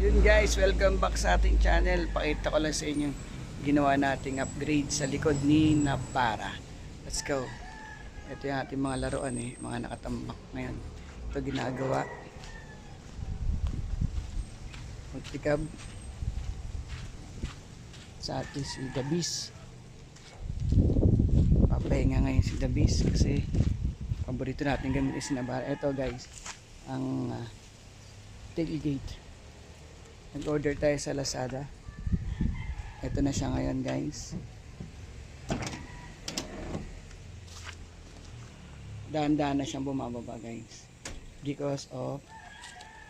Yun guys, welcome back sa ating channel. Pakita ko lang sa inyo ginawa nating upgrade sa likod ni Napara. Let's go. Ito yung ating mga laruan eh, mga nakatambak ngayon. Ito ginagawa. Magtikab sa ating si Dabis. Papahinga ngayon si Dabis kasi paborito natin gamitin si Nabara. Ito guys, ang uh, tailgate. Nag-order tayo sa Lazada. Ito na siya ngayon guys. Dahan-dahan na siyang bumababa guys. Because of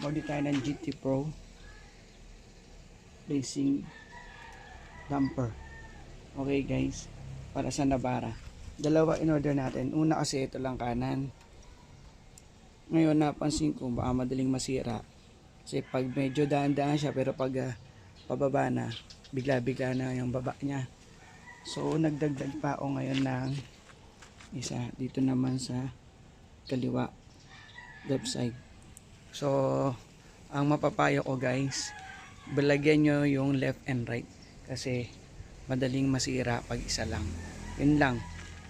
Modi tayo ng GT Pro Racing Dumper. Okay guys. Para sa Navara. Dalawa in order natin. Una kasi ito lang kanan. Ngayon napansin ko baka madaling masira. Kasi pag medyo daan-daan siya pero pag ah, pababa na, bigla-bigla na yung baba niya. So nagdagdag pa ako ngayon ng isa dito naman sa kaliwa left side. So ang mapapayo ko guys, balagyan nyo yung left and right kasi madaling masira pag isa lang. Yun lang.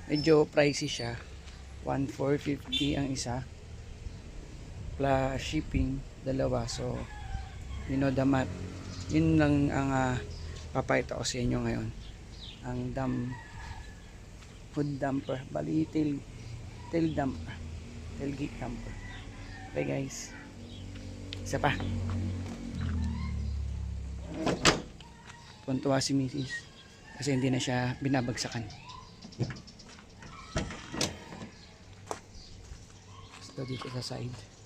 Medyo pricey siya. 1,450 ang isa plus shipping dalawa. So you know the math yun lang ang uh, papayta ko sa inyo ngayon. Ang dam hood dumper. Bali tail tail dumper. Tailgate dumper. Okay guys. Isa pa. Tuntua si misis. Kasi hindi na siya binabagsakan. So dito sa side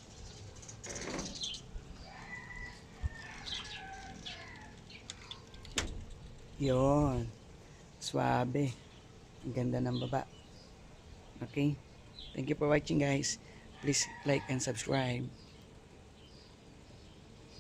Yon. Swabe. Ang ganda ng baba. Okay? Thank you for watching guys. Please like and subscribe.